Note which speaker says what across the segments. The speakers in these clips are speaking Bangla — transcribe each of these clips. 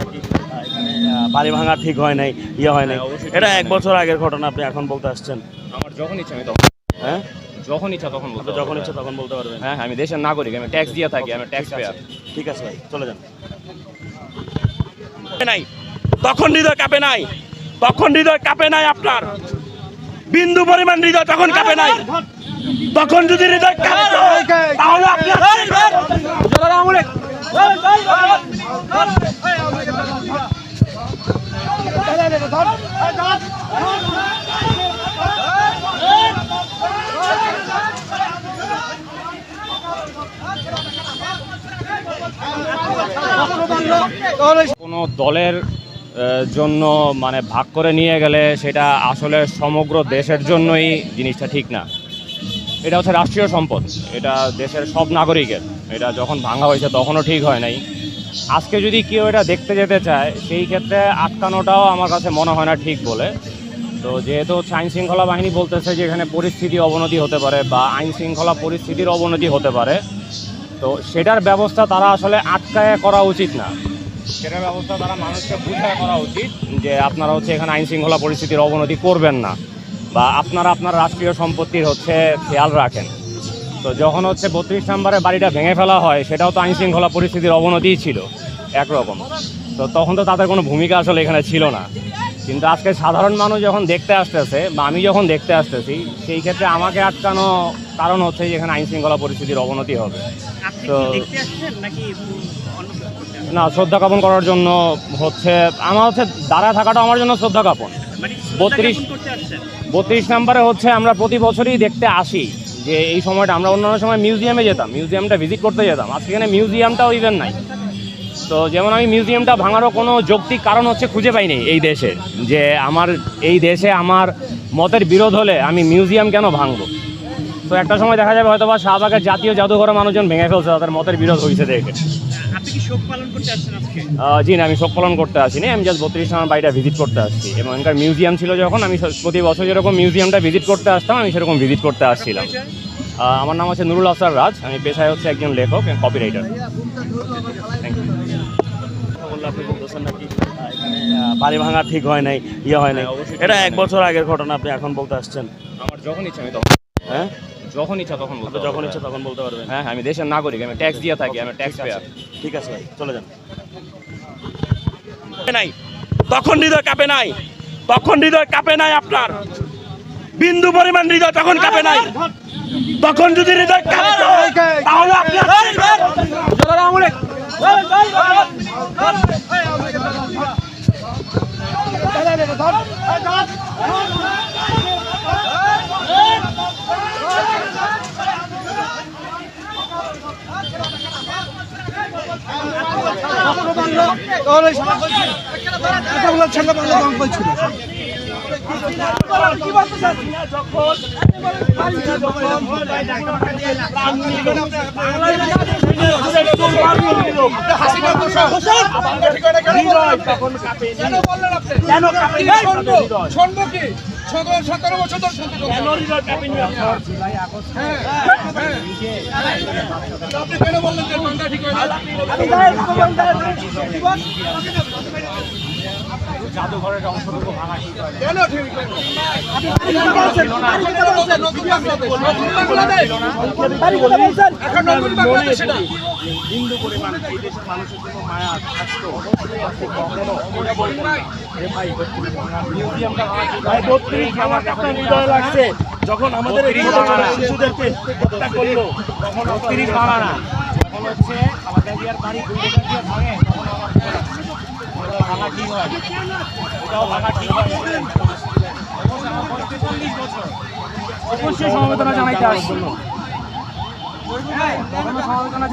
Speaker 1: নাকি? এখানে বাড়ি ভাঙা ঠিক হয় নাই ইয়ে হয় নাই।
Speaker 2: হ্যাঁ,
Speaker 1: এটা এক বছর আগের ঘটনা আপনি এখন বলতে আসছেন।
Speaker 2: আমার যখন ইচ্ছা আমি তখন
Speaker 1: হ্যাঁ?
Speaker 2: যখন ইচ্ছা তখন বলতে
Speaker 1: যখন ইচ্ছা তখন বলতে পারবেন।
Speaker 2: হ্যাঁ আমি দেশের নাগরিক আমি ট্যাক্স দিয়ে থাকি আমি ট্যাক্স পেয়ার
Speaker 1: ঠিক আছে ভাই চলে যান। নাই। তখন হৃদয় কাঁপে নাই। তখন হৃদয় কাঁপে নাই আপনার। বিন্দু পরিমাণ হৃদয় তখন কাঁপে নাই। তখন যদি হৃদয় কাঁপতো তাহলে আপনার
Speaker 2: কোনো দলের জন্য মানে ভাগ করে নিয়ে গেলে সেটা আসলে সমগ্র দেশের জন্যই জিনিসটা ঠিক না। এটা হচ্ছে রাষ্ট্রীয় সম্পদ। এটা দেশের সব নাগরিকের। এটা যখন ভাঙা হয়েছে তখনও ঠিক হয় নাই। আজকে যদি কেউ এটা দেখতে যেতে চায়, সেই ক্ষেত্রে আটকানোটাও আমার কাছে মনে হয় না ঠিক বলে। তো যেহেতু হচ্ছে আইন শৃঙ্খলা বাহিনী বলতেছে যে এখানে পরিস্থিতি অবনতি হতে পারে বা আইন শৃঙ্খলা পরিস্থিতির অবনতি হতে পারে, তো সেটার ব্যবস্থা তারা আসলে আটকায় করা উচিত না। সেটার ব্যবস্থা তারা মানুষকে বুঝায় করা উচিত যে আপনারা হচ্ছে এখানে আইন শৃঙ্খলা পরিস্থিতির অবনতি করবেন না বা আপনারা আপনার রাষ্ট্রীয় সম্পত্তির হচ্ছে খেয়াল রাখেন। তো যখন হচ্ছে বত্রিশ নম্বরে বাড়িটা ভেঙে ফেলা হয়, সেটাও তো আইন শৃঙ্খলা পরিস্থিতির অবনতিই ছিল, একরকম। তো তখন তো তাদের কোনো ভূমিকা আসলে এখানে ছিল না। কিন্তু আজকে সাধারণ মানুষ যখন দেখতে আসতেছে বা আমি যখন দেখতে আসতেছি সেই ক্ষেত্রে আমাকে আটকানো কারণ হচ্ছে যে এখানে আইন শৃঙ্খলা পরিস্থিতির অবনতি হবে। তো-? না শ্রদ্ধা জ্ঞাপন করার জন্য হচ্ছে আমার হচ্ছে দাঁড়ায় থাকাটা আমার জন্য শ্রদ্ধা জ্ঞাপন।
Speaker 1: মানে
Speaker 2: বত্রিশ- বত্রিশ নম্বরে হচ্ছে আমরা প্রতি বছরই দেখতে আসি যে এই সময়টা আমরা অন্যান্য সময় মিউজিয়ামে যেতাম মিউজিয়ামটা ভিজিট করতে যেতাম। আজকে এখানে মিউজিয়ামটাও ইভেন নাই। তো যেমন আমি মিউজিয়ামটা ভাঙারও কোনো যৌক্তিক কারণ হচ্ছে খুঁজে পাইনি এই দেশে যে আমার এই দেশে আমার মতের বিরোধ হলে আমি মিউজিয়াম কেন ভাঙবো? তো একটা সময় দেখা যাবে হয়তো বা শাহবাগের জাতীয় জাদুঘরের মানুষজন ভেঙে ফেলছে তাদের মতের বিরোধ হয়েছে দেখে। জি না আমি শোক পালন করতে আসিনি আমি জাস্ট বত্রিশ আমার বাড়িটা ভিজিট করতে আসছি। এবং এখানকার মিউজিয়াম ছিল যখন আমি প্রতি বছর যেরকম মিউজিয়ামটা ভিজিট করতে আসতাম আমি সেরকম ভিজিট করতে আসছিলাম। আমার নাম হচ্ছে নুরুল আফসার রাজ আমি পেশায় হচ্ছে একজন লেখক কপি রাইটার
Speaker 1: বললে আপনি বলতেছেন নাকি এখানে বাড়ি ভাঙা ঠিক হয় নাই ইয়ে হয় নাই
Speaker 2: হ্যাঁ,
Speaker 1: এটা এক বছর আগের ঘটনা আপনি এখন বলতে আসছেন
Speaker 2: আমার যখন ইচ্ছা আমি তখন
Speaker 1: হ্যাঁ
Speaker 2: যখন ইচ্ছা তখন
Speaker 1: আপনি যখন ইচ্ছা তখন বলতে পারবেন
Speaker 2: হ্যাঁ আমি দেশের নাগরিক আমি ট্যাক্স দিয়ে থাকি আমি ট্যাক্স পেয়ার
Speaker 1: ঠিক আছে ভাই চলে যান নাই তখন হৃদয় কাঁপে নাই তখন হৃদয় কাঁপে নাই আপনার বিন্দু পরিমাণ হৃদয় তখন কাঁপে নাই তখন যদি হৃদয় কাঁপতো তাহলে আপনার কেন কাঁপে নাই আপনাদের হৃদয়?
Speaker 3: শুনব কি সতেরো বছর ধরে? আপনি কেন বললেন যে ঠিক হয় না?
Speaker 1: হিন্দু পরিমাণ এই দেশের মানুষের জন্য মায়া হৃদয় লাগছে যখন আমাদের শিশুদেরকে হত্যা করল তখন বত্রিশ ভাঙা। না যখন হচ্ছে জিয়ার বাড়ি ভাঙে তখন আমার
Speaker 4: অবশ্যই সমবেদনা জানাইতে আসছি।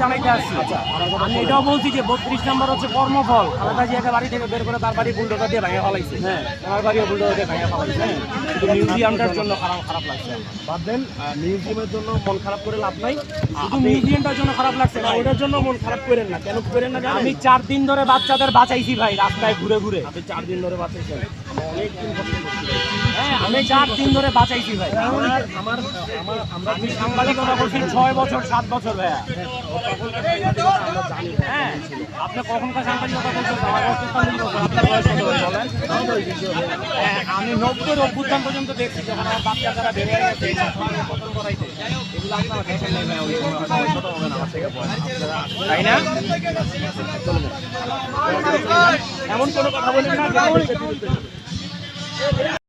Speaker 4: জানাইতে আসছি। আমি এটাও বলছি যে বত্রিশ নম্বর হচ্ছে কর্মফল। জিয়াকে বাড়ি থেকে বের করে তার বাড়ি বুলডোজার দিয়ে ভেঙে ফেলাইছে। হ্যাঁ। আমার বাড়িও বুলডোজার দিয়ে ভেঙে ফেলাইছে। হ্যাঁ। শুধু মিউজিয়ামটার জন্য খারাপ খারাপ লাগছে।
Speaker 1: বাদ দেন মিউজিয়ামের জন্য মন খারাপ করে লাভ নাই।
Speaker 4: শুধু মিউজিয়ামটার জন্য খারাপ লাগছে
Speaker 1: না ওটার জন্য মন খারাপ করেন না। কেন করেন না
Speaker 4: আমি চার দিন ধরে বাচ্চাদের বাঁচাইছি ভাই রাস্তায় ঘুরে ঘুরে।
Speaker 1: চার দিন ধরে বাঁচাইছেন। অনেক দিন।
Speaker 2: হ্যাঁ? আমি চার দিন ধরে বাঁচাইছি ভাই।
Speaker 1: আমার আমার আমার আমরা
Speaker 2: আমি সাংবাদিকতা করছি ছয় বছর সাত বছর ভাইয়া। হ্যাঁ। আপনি কখনকার সাংবাদিকতা করছেন আমার হ্যাঁ, আমি অভ্যুত্থান পর্যন্ত দেখছি যখন আমার বাচ্চা বেড়ে গেছে পতন করাইছে এগুলো আপনারা দেখেন। তাই না?
Speaker 1: এমন কোনো কথা বলেন না